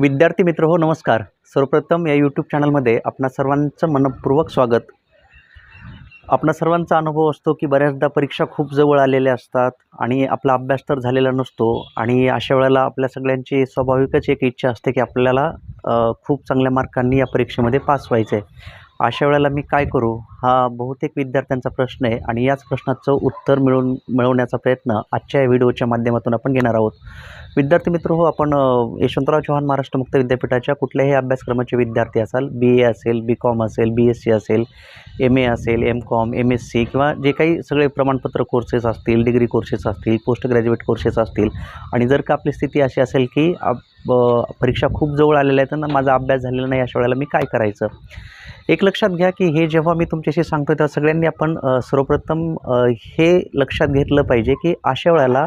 विद्यार्थी मित्र हो नमस्कार. सर्वप्रथम या यूट्यूब चॅनलमध्ये आपणा सर्वांचं मनपूर्वक स्वागत. आपणा सर्वांचा अनुभव असतो की बऱ्याचदा परीक्षा खूप जवळ आलेल्या असतात आणि आपला अभ्यास तर झालेला नसतो आणि अशा वेळेला आपल्या सगळ्यांची स्वाभाविकच एक इच्छा असते की आपल्याला खूप चांगल्या मार्कांनी या परीक्षेमध्ये पास व्हायचं आहे अशा वेळेला मी काय करू? हा बहुतेक विद्यार्थ्यांचा प्रश्न आहे आणि याच प्रश्नाचं उत्तर मिळवून मिळवण्याचा प्रयत्न आजच्या या व्हिडिओच्या माध्यमातून आपण घेणार आहोत. विद्यार्थी मित्र हो आपण यशवंतराव चव्हाण महाराष्ट्र मुक्त विद्यापीठाच्या कुठल्याही अभ्यासक्रमाचे विद्यार्थी असाल बी ए असेल बी कॉम असेल बी एस सी असेल एम ए असेल M com M S C किंवा जे काही सगळे प्रमाणपत्र कोर्सेस असतील डिग्री कोर्सेस असतील पोस्ट ग्रॅज्युएट कोर्सेस असतील आणि जर का आपली स्थिती अशी असेल की परीक्षा खूप जवळ आलेल्या आहेत ना माझा अभ्यास झालेला नाही अशा वेळेला मी काय करायचं? एक लक्षात घ्या की हे जेव्हा मी तुमच्याशी सांगतो तेव्हा सगळ्यांनी आपण सर्वप्रथम हे लक्षात घेतलं पाहिजे की अशा वेळेला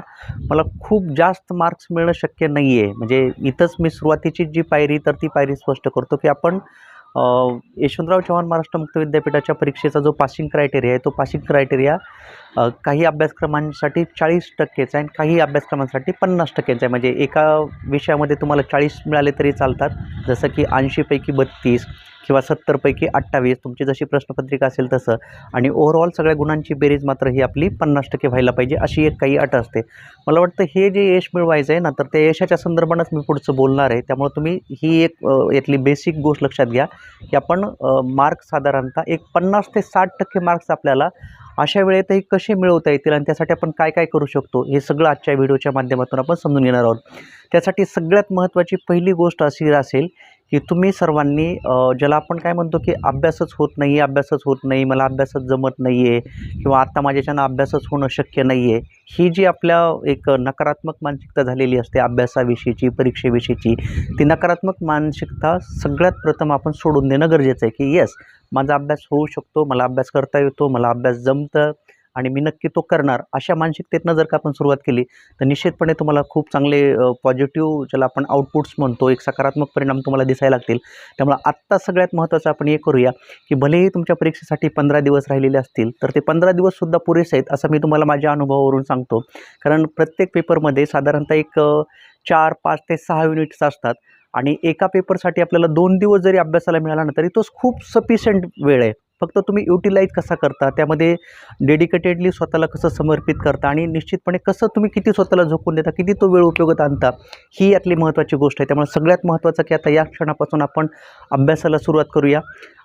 मला खूप जास्त मार्क्स मिळणं शक्य नाही आहे म्हणजे इथंच मी सुरुवातीची जी पायरी तर ती पायरी स्पष्ट करतो की आपण यशवंतराव चव्हाण महाराष्ट्र मुक्त विद्यापीठाच्या परीक्षेचा जो पासिंग क्रायटेरिया आहे तो पासिंग क्रायटेरिया काही अभ्यासक्रमांसाठी चाळीस टक्केचा आहे आणि काही अभ्यासक्रमांसाठी पन्नास टक्क्याचा आहे. म्हणजे एका विषयामध्ये तुम्हाला चाळीस मिळाले तरी चालतात. जसं की ऐंशीपैकी बत्तीस किंवा सत्तरपैकी अठ्ठावीस तुमची जशी प्रश्नपत्रिका असेल तसं. आणि ओव्हरऑल सगळ्या गुणांची बेरीज मात्र ही आपली पन्नास टक्के व्हायला पाहिजे अशी एक काही अट असते. मला वाटतं हे जे यश मिळवायचं आहे ना तर त्या यशाच्या संदर्भानंच मी पुढचं बोलणार आहे. त्यामुळे तुम्ही ही एक यातली बेसिक गोष्ट लक्षात घ्या की आपण मार्क्स साधारणतः एक पन्नास ते साठ टक्के मार्क्स आपल्याला अशा वेळेतही कसे मिळवता येतील आणि त्यासाठी आपण काय काय करू शकतो हे सगळं आजच्या व्हिडिओच्या माध्यमातून आपण समजून घेणार आहोत. त्यासाठी सगळ्यात महत्त्वाची पहिली गोष्ट अशी असेल की तुम्ही सर्वांनी ज्याला आपण काय म्हणतो की अभ्यासच होत नाही अभ्यासच होत नाही मला अभ्यासच जमत नाही आहे किंवा आत्ता माझ्याच्यानं अभ्यासच होणं शक्य नाही आहे ही जी आपल्या एक नकारात्मक मानसिकता झालेली असते अभ्यासाविषयीची परीक्षेविषयीची ती नकारात्मक मानसिकता सगळ्यात प्रथम आपण सोडून देणं गरजेचं आहे की येस माझा अभ्यास होऊ शकतो मला अभ्यास करता येतो मला अभ्यास जमतं आणि मी नक्की तो करणार अशा मानसिकतेतनं जर का आपण सुरुवात केली तर निश्चितपणे तुम्हाला खूप चांगले पॉझिटिव्ह ज्याला आपण आउटपुट्स म्हणतो एक सकारात्मक परिणाम तुम्हाला दिसायला लागतील. त्यामुळे आत्ता सगळ्यात महत्त्वाचं आपण हे करूया की भलेही तुमच्या परीक्षेसाठी पंधरा दिवस राहिलेले असतील तर ते पंधरा दिवससुद्धा पुरेसे आहेत असं मी तुम्हाला माझ्या अनुभवावरून सांगतो. कारण प्रत्येक पेपरमध्ये साधारणतः एक चार पाच ते सहा युनिट्स असतात आणि एका पेपरसाठी आपल्याला दोन दिवस जरी अभ्यासाला मिळाला ना तरी तोच खूप सफिशियंट वेळ आहे. फक्त तुम्ही युटिलाईज कसा करता? त्यामध्ये डेडिकेटेडली स्वतःला कसं समर्पित करता? आणि निश्चितपणे कसं तुम्ही किती स्वतःला झोकून देता? किती तो वेळ उपयोगात आणता? ही यातली महत्त्वाची गोष्ट आहे. त्यामुळे सगळ्यात महत्त्वाचं की आता या क्षणापासून आपण अभ्यासाला सुरुवात करूया.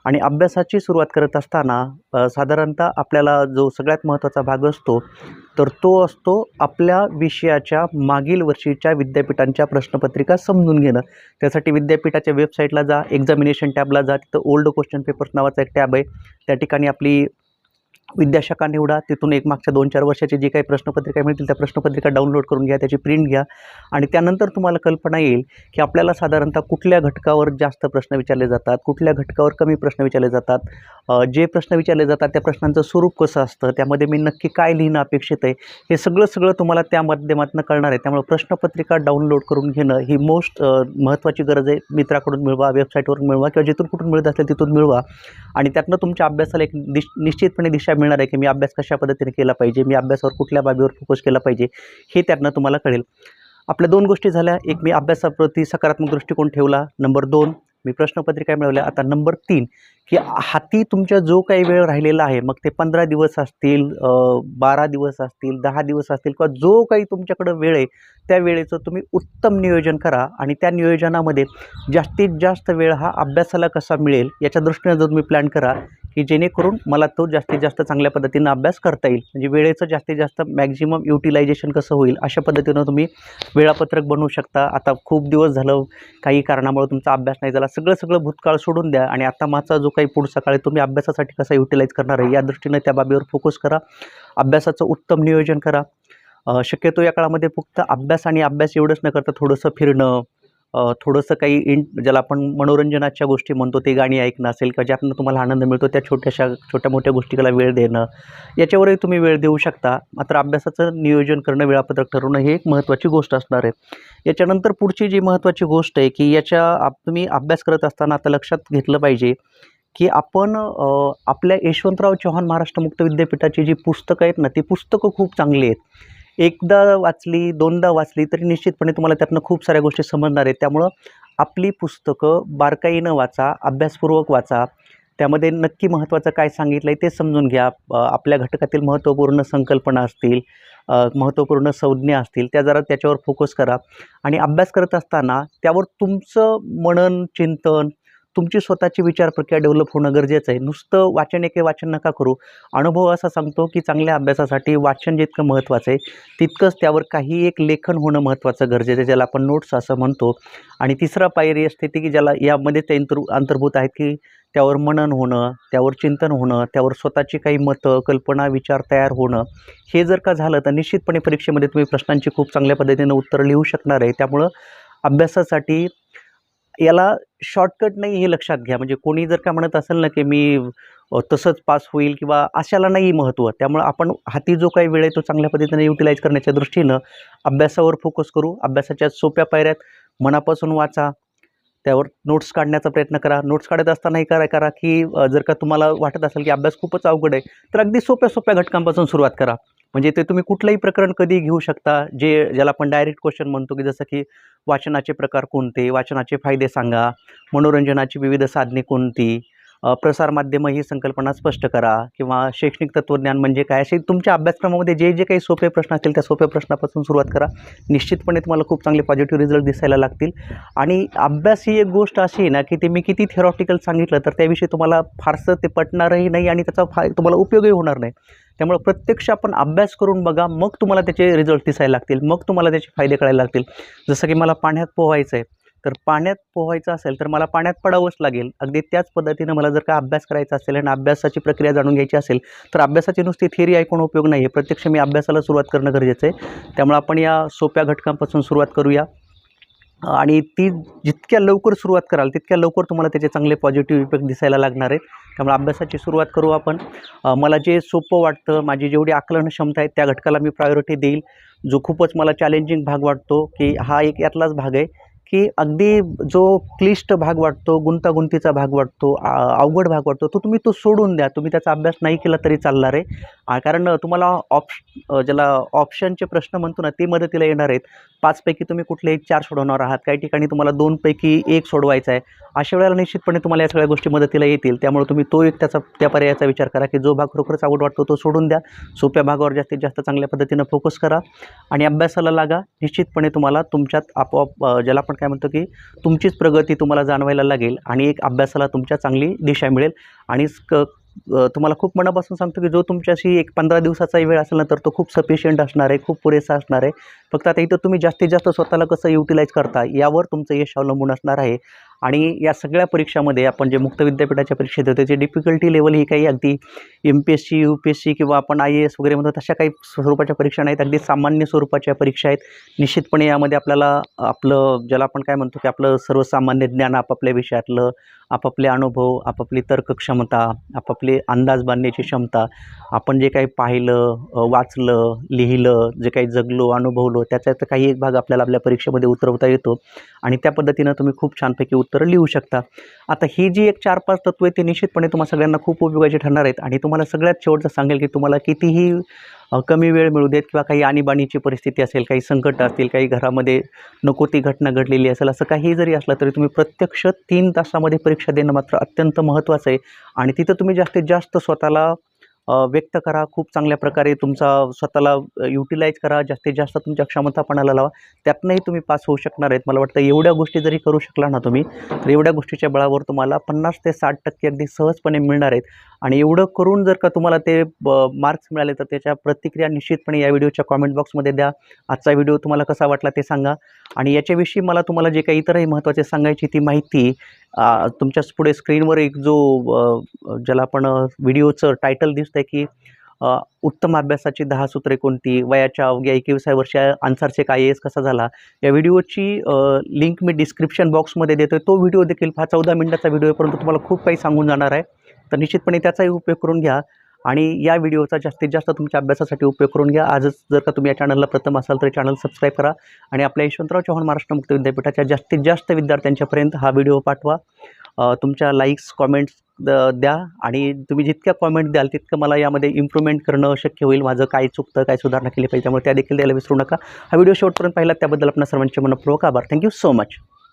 आणि अभ्यासाची सुरुवात करत असताना साधारणतः आपल्याला जो सगळ्यात महत्त्वाचा भाग असतो तर तो असतो आपल्या विषयाच्या मागील वर्षीच्या विद्यापीठांच्या प्रश्नपत्रिका समजून घेणं. त्यासाठी विद्यापीठाच्या वेबसाईटला जा एक्झामिनेशन टॅबला जा तिथं ओल्ड क्वेश्चन पेपर्स नावाचा एक टॅब आहे. त्या ठिकाणी आपली विद्याशाखा निवडा तिथून एक मागच्या दोन चार वर्षाची जे काही प्रश्नपत्रिका मिळतील त्या प्रश्नपत्रिका डाउनलोड करून घ्या त्याची प्रिंट घ्या आणि त्यानंतर तुम्हाला कल्पना येईल की आपल्याला साधारणतः कुठल्या घटकावर जास्त प्रश्न विचारले जातात कुठल्या घटकावर कमी प्रश्न विचारले जातात जे प्रश्न विचारले जातात त्या प्रश्नांचं स्वरूप कसं असतं त्यामध्ये मी नक्की काय लिहिणं अपेक्षित आहे हे सगळं सगळं तुम्हाला त्या माध्यमातून कळणार आहे. त्यामुळे प्रश्नपत्रिका डाउनलोड करून घेणं ही मोस्ट महत्त्वाची गरज आहे. मित्राकडून मिळवा वेबसाईटवरून मिळवा किंवा जिथून कुठून मिळत असेल तिथून मिळवा आणि त्यातनं तुमच्या अभ्यासाला एक दिश निश्चितपणे दिशा मिळणार आहे की मी अभ्यास कशा पद्धतीने केला पाहिजे? मी अभ्यासावर कुठल्या बाबीवर फोकस केला पाहिजे? हे त्यातनं तुम्हाला कळेल. आपल्या दोन गोष्टी झाल्या. एक मी अभ्यासाप्रती सकारात्मक दृष्टिकोन ठेवला. नंबर दोन मी प्रश्नपत्रिका मिळवल्या. आता नंबर तीन की हाती तुमच्या जो काही वेळ राहिलेला आहे मग ते पंधरा दिवस असतील बारा दिवस असतील दहा दिवस असतील किंवा जो काही तुमच्याकडं वेळ आहे त्या वेळेचं तुम्ही उत्तम नियोजन करा. आणि त्या नियोजनामध्ये जास्तीत जास्त वेळ हा अभ्यासाला कसा मिळेल याच्या दृष्टीने जर तुम्ही प्लॅन करा की जेणेकरून मला तो जास्तीत जास्त चांगल्या पद्धतीनं अभ्यास करता येईल. म्हणजे वेळेचं जास्तीत जास्त मॅक्झिमम युटिलायझेशन कसं होईल अशा पद्धतीनं तुम्ही वेळापत्रक बनवू शकता. आता खूप दिवस झालं काही कारणामुळे तुमचा अभ्यास नाही झाला. सगळं सगळं भूतकाळ सोडून द्या आणि आता माझा जो काही पुढचा काळ तुम्ही अभ्यासासाठी कसा युटिलाइज करणार आहे या दृष्टीने त्या बाबीवर फोकस करा. अभ्यासाचं उत्तम नियोजन करा. शक्यतो या काळामध्ये फक्त अभ्यास आणि अभ्यास एवढंच न करता थोडंसं फिरणं थोडंसं काही इन ज्याला आपण मनोरंजनाच्या गोष्टी म्हणतो ते गाणी ऐकणं असेल किंवा ज्यातनं तुम्हाला आनंद मिळतो त्या छोट्याशा छोट्या मोठ्या गोष्टीला वेळ देणं याच्यावरही तुम्ही वेळ देऊ शकता. मात्र अभ्यासाचं नियोजन करणं वेळापत्रक ठरवणं ही एक महत्त्वाची गोष्ट असणार आहे. याच्यानंतर पुढची जी महत्त्वाची गोष्ट आहे की याच्या आप तुम्ही अभ्यास करत असताना आता लक्षात घेतलं पाहिजे की आपण आपल्या यशवंतराव चव्हाण महाराष्ट्र मुक्त विद्यापीठाची जी पुस्तकं आहेत ना ती पुस्तकं खूप चांगली आहेत. एकदा वाचली दोनदा वाचली तरी निश्चितपणे तुम्हाला त्यातनं खूप साऱ्या गोष्टी समजणार आहेत. त्यामुळं आपली पुस्तकं बारकाईनं वाचा अभ्यासपूर्वक वाचा. त्यामध्ये नक्की महत्त्वाचं काय सांगितलं आहे ते समजून घ्या. आपल्या घटकातील महत्त्वपूर्ण संकल्पना असतील महत्त्वपूर्ण संज्ञा असतील त्या जरा त्याच्यावर फोकस करा. आणि अभ्यास करत असताना त्यावर तुमचं मनन चिंतन तुमची स्वतःची विचार प्रक्रिया डेव्हलप होणं गरजेचं आहे. नुसतं वाचन एके वाचन नका करू. अनुभव असा सांगतो की चांगल्या अभ्यासासाठी वाचन जितकं महत्त्वाचं आहे तितकंच त्यावर काही एक लेखन होणं महत्त्वाचं गरजेचं आहे ज्याला आपण नोट्स असं म्हणतो. आणि तिसरा पायरी असते ती की ज्याला यामध्ये ते अंतर अंतर्भूत आहेत की त्यावर मनन होणं त्यावर चिंतन होणं त्यावर स्वतःची काही मतं कल्पना विचार तयार होणं हे जर का झालं तर निश्चितपणे परीक्षेमध्ये तुम्ही प्रश्नांची खूप चांगल्या पद्धतीनं उत्तर लिहू शकणार आहे. त्यामुळं अभ्यासासाठी याला शॉर्टकट नाही हे लक्षात घ्या. म्हणजे कोणी जर का म्हणत असेल ना की मी तसंच पास होईल किंवा अशाला नाही महत्त्व त्यामुळं आपण हाती जो काही वेळ आहे तो चांगल्या पद्धतीने युटिलाइज करण्याच्या दृष्टीनं अभ्यासावर फोकस करू. अभ्यासाच्या सोप्या पायऱ्यात मनापासून वाचा. त्यावर नोट्स काढण्याचा प्रयत्न करा. नोट्स काढत असतानाही काय करा की जर का तुम्हाला वाटत असेल की अभ्यास खूपच अवघड आहे तर अगदी सोप्या सोप्या घटकांपासून सुरुवात करा. म्हणजे ते तुम्ही कुठलंही प्रकरण कधी घेऊ शकता जे ज्याला आपण डायरेक्ट क्वेश्चन म्हणतो की जसं की वाचनाचे प्रकार कोणते वाचनाचे फायदे सांगा मनोरंजनाची विविध साधने कोणती प्रसारमाध्यमं ही संकल्पना स्पष्ट करा किंवा शैक्षणिक तत्त्वज्ञान म्हणजे काय असे तुमच्या अभ्यासक्रमामध्ये जे जे काही सोपे प्रश्न असतील त्या सोप्या प्रश्नापासून सुरुवात करा. निश्चितपणे तुम्हाला खूप चांगले पॉझिटिव्ह रिझल्ट दिसायला लागतील. आणि अभ्यास ही एक गोष्ट अशी आहे ना की ते मी किती थेरॉटिकल सांगितलं तर त्याविषयी तुम्हाला फारसं ते पटणारही नाही आणि त्याचा फाय तुम्हाला उपयोगही होणार नाही. त्यामुळे प्रत्यक्ष आपण अभ्यास करून बघा मग तुम्हाला त्याचे रिझल्ट दिसायला लागतील मग तुम्हाला त्याचे फायदे कळायला लागतील. जसं की मला पाण्यात पोहायचं आहे तर पाण्यात पोहायचं असेल तर मला पाण्यात पडावंच लागेल. अगदी त्याच पद्धतीनं मला जर का अभ्यास करायचा असेल आणि अभ्यासाची प्रक्रिया जाणून घ्यायची असेल तर अभ्यासाची नुसती थिअरी ऐकून उपयोग नाही आहे प्रत्यक्ष मी अभ्यासाला सुरुवात करणं गरजेचं आहे. त्यामुळे आपण या सोप्या घटकांपासून सुरुवात करूया. आणि ती जितक्या लवकर सुरुवात कराल तितक्या लवकर तुम्हाला त्याचे चांगले पॉझिटिव्ह इफेक्ट दिसायला लागणार आहेत. त्यामुळे अभ्यासाची सुरुवात करू आपण. मला जे सोपं वाटतं माझी जेवढी आकलन क्षमता आहे त्या घटकाला मी प्रायोरिटी देईल. जो खूपच मला चॅलेंजिंग भाग वाटतो की हा एक यातलाच भाग आहे. की अगदी जो क्लिष्ट भाग वाटतो गुंतागुंतीचा भाग वाटतो आ- अवघड भाग वाटतो तो तुम्ही तो सोडून द्या. तुम्ही त्याचा अभ्यास नाही केला तरी चालणार आहे. कारण तुम्हाला ऑप्श ज्याला ऑप्शनचे प्रश्न म्हणतो ना ते मदतीला येणार आहेत. पाचपैकी तुम्ही कुठले एक चार सोडवणार आहात. काही ठिकाणी तुम्हाला दोनपैकी एक सोडवायचा आहे. अशा वेळेला निश्चितपणे तुम्हाला या सगळ्या गोष्टी मदतीला येतील. त्यामुळे तुम्ही तो एक त्याचा त्या पर्यायाचा विचार करा की जो भाग खरोखरच आवड वाटतो तो सोडून द्या. सोप्या भागावर जास्तीत जास्त चांगल्या पद्धतीनं फोकस करा आणि अभ्यासाला लागा. निश्चितपणे तुम्हाला तुमच्यात आपोआप ज्याला आपण काय म्हणतो की तुमचीच प्रगती तुम्हाला जाणवायला लागेल आणि एक अभ्यासाला तुमच्या चांगली दिशा मिळेल. आणि क तुम्हाला खूप मनापासून सांगतो की जो तुमच्याशी एक पंधरा दिवसाचा वेळ असेल ना तर तो खूप सफिशियंट असणार आहे खूप पुरेसा असणार आहे. फक्त आता इथं तुम्ही जास्तीत जास्त स्वतःला कसं युटिलाइज करता यावर तुमचं यश अवलंबून असणार आहे. आणि या सगळ्या परीक्षामध्ये आपण जे मुक्त विद्यापीठाच्या परीक्षेत होते त्याची डिफिकल्टी लेवल ही काही अगदी M P S C U P S C किंवा आपण आय ए एस वगैरे म्हणतो तशा काही स्वरूपाच्या परीक्षा नाहीत. अगदी सामान्य स्वरूपाच्या परीक्षा आहेत. निश्चितपणे यामध्ये आपल्याला आपलं ज्याला आपण काय म्हणतो की आपलं सर्वसामान्य ज्ञान आपापल्या विषयातलं आपापले अनुभव आपापली तर्कक्षमता आपापले अंदाज बांधण्याची क्षमता आपण जे काही पाहिलं वाचलं लिहिलं जे काही जगलो अनुभवलो त्याचा काही एक भाग आपल्याला आपल्या परीक्षेमध्ये उतरवता येतो आणि त्या पद्धतीनं तुम्ही खूप छानपैकी उत्तरं लिहू शकता. आता ही जी एक चार पाच तत्त्व आहेत ती निश्चितपणे तुम्हाला सगळ्यांना खूप उपयोगाची ठरणार आहेत आणि तुम्हाला सगळ्यात शेवटचं सांगेल की तुम्हाला कितीही कमी वेळ मिळू देत किंवा काही आणीबाणीची परिस्थिती असेल काही संकट असतील काही घरामध्ये नको ती घटना घडलेली असेल असं काही जरी असलं तरी तुम्ही प्रत्यक्ष तीन तासामध्ये परीक्षा देणं मात्र अत्यंत महत्त्वाचं आहे. आणि तिथं तुम्ही जास्तीत जास्त स्वतःला व्यक्त करा. खूप चांगल्या प्रकारे तुमचा स्वतःला युटिलाइज करा. जास्तीत जास्त तुमच्या क्षमतापणाला लावा. त्यातनंही तुम्ही पास होऊ शकणार आहेत. मला वाटतं एवढ्या गोष्टी जरी करू शकला ना तुम्ही तर एवढ्या गोष्टीच्या बळावर तुम्हाला पन्नास ते साठ टक्के अगदी सहजपणे मिळणार आहेत. आणि एवढं करून जर का तुम्हाला ते मार्क्स मिळाले तर त्याच्या प्रतिक्रिया निश्चितपणे या व्हिडिओच्या कॉमेंट बॉक्समध्ये द्या. आजचा व्हिडिओ तुम्हाला कसा वाटला ते सांगा. आणि याच्याविषयी मला तुम्हाला जे काही इतरही महत्त्वाचे सांगायची ती माहिती तुमच्याच तुमच्यापुढे स्क्रीनवर एक जो ज्याला आपण व्हिडिओचं टायटल दिसतं आहे की उत्तम अभ्यासाची दहा सूत्रे कोणती? वयाच्या अवघ्या एकविसाव्या वर्षा आन्सरचे काय एस कसा झाला? या व्हिडिओची लिंक मी डिस्क्रिप्शन बॉक्समध्ये देतो आहे तो व्हिडिओ देखील हा चौदा मिनिटाचा व्हिडिओ आहे परंतु तुम्हाला खूप काही सांगून जाणार आहे. तर निश्चितपणे त्याचाही उपयोग करून घ्या. आणि या व्हिडिओचा जास्तीत जास्त तुमच्या अभ्यासासाठी उपयोग करून घ्या. आजच जर का तुम्ही या चॅनलला प्रथम असाल तर चॅनल सबस्क्राईब करा आणि आपल्या यशवंतराव चव्हाण महाराष्ट्र मुक्त विद्यापीठाच्या जास्तीत जास्त विद्यार्थ्यांच्यापर्यंत हा व्हिडिओ पाठवा. तुमच्या लाईक्स कॉमेंट्स द्या आणि तुम्ही जितक्या कॉमेंट द्याल तितकं मला यामध्ये इम्प्रूव्हमेंट करणं शक्य होईल. माझं काय चुकतं काय सुधारणा केली पाहिजे त्यामुळे त्या देखील द्यायला विसरू नका. हा व्हिडिओ शेवटपर्यंत पाहिला त्याबद्दल आपल्या सर्वांचे मनपूर्वक आभार. Thank you so much